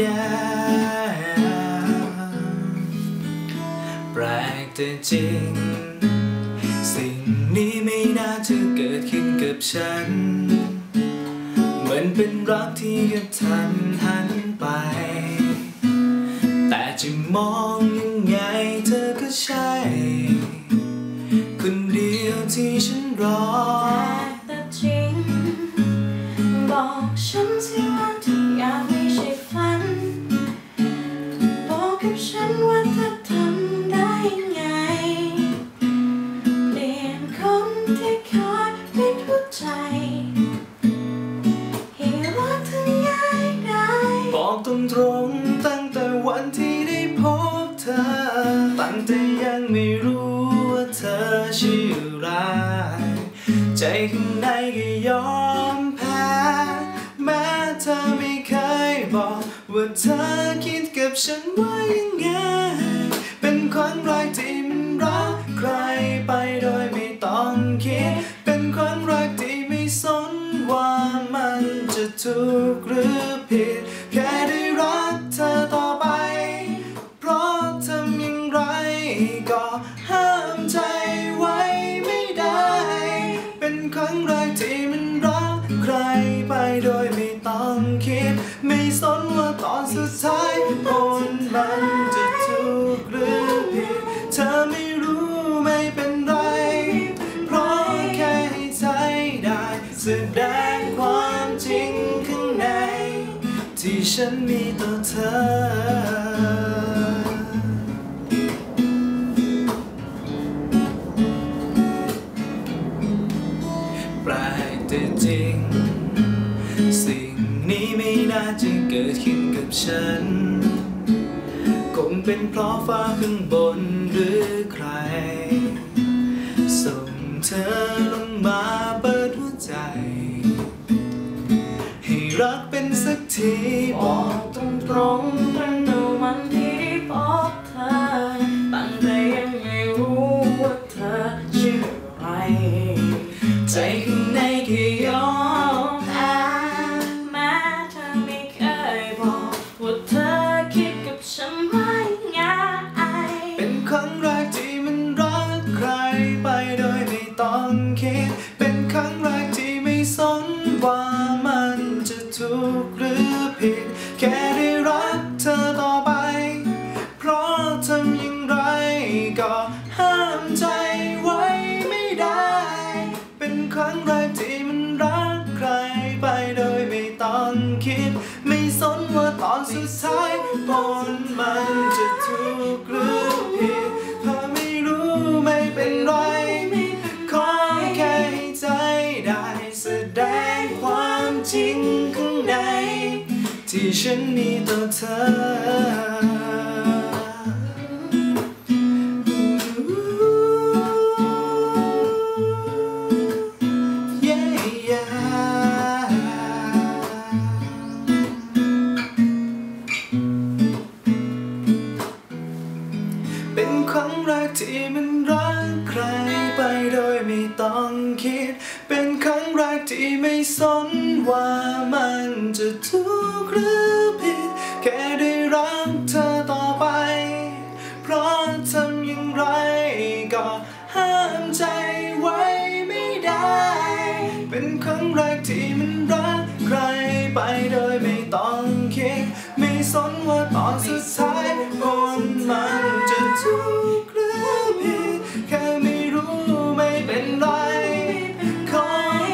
yeah แปลกแต่จริง สิ่งนี้ไม่น่าจะเกิดขึ้นกับฉัน เหมือนเป็นรักที่กับทันหันไป แต่จะมองยังไงเธอก็ใช่ คนเดียวที่ฉันรอแต่จริง บอกฉันสิว่าที่อยาก บอกตรงๆตั้งแต่วันที่ได้พบเธอ ตั้งแต่ยังไม่รู้ว่าเธอชื่ออะไร ใจข้างในก็ยอมแพ้ แม้เธอไม่เคยบอกว่าเธอคิดกับฉันว่ายังไง เป็นความรักที่มันรักใครไปโดยไม่ต้องคิด เป็นความรักที่ไม่สนว่ามันจะถูกหรือผิด แค่ได้รักเธอต่อไป เพราะทำอย่างไรก็ห้ามใจไว้ไม่ได้ เป็นครั้งแรกที่มันรักใครไปโดยไม่ต้องคิด ไม่สนว่าตอนสุดท้ายผลมันจะ ฉันมีต่อเธอ แปลกแต่จริง สิ่งนี้ไม่น่าจะเกิดขึ้นกับฉัน คงเป็นเพราะฟ้าข้างบน เป็นสักทีบอกกตรงๆตั้งแต่วันที่ได้พบเธอ ถูกหรือผิด แค่ได้รักเธอต่อไป เพราะทำอย่างไรก็ห้ามใจไว้ไม่ได้ เป็นครั้งแรกที่มันรักใครไปโดยไม่ต้องคิด ไม่สนว่าตอนสุดท้ายผลมันจะ ฉันมีต่อเธอเป็นครั้งแรกที่มันรักใครไปโดยไม่ต้องคิด เป็นครั้งแรกที่ไม่สนว่ามันจะถูก ห้ามใจไว้ไม่ได้ เป็นครั้งแรกที่มันรักใครไปโดยไม่ต้องคิด ไม่สนว่าตอนสุดท้ายคนมันจะทุกข์หรือผิดแค่ไม่รู้ไม่เป็นไร ขอ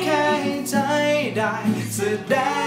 แค่ให้ใจได้แสดง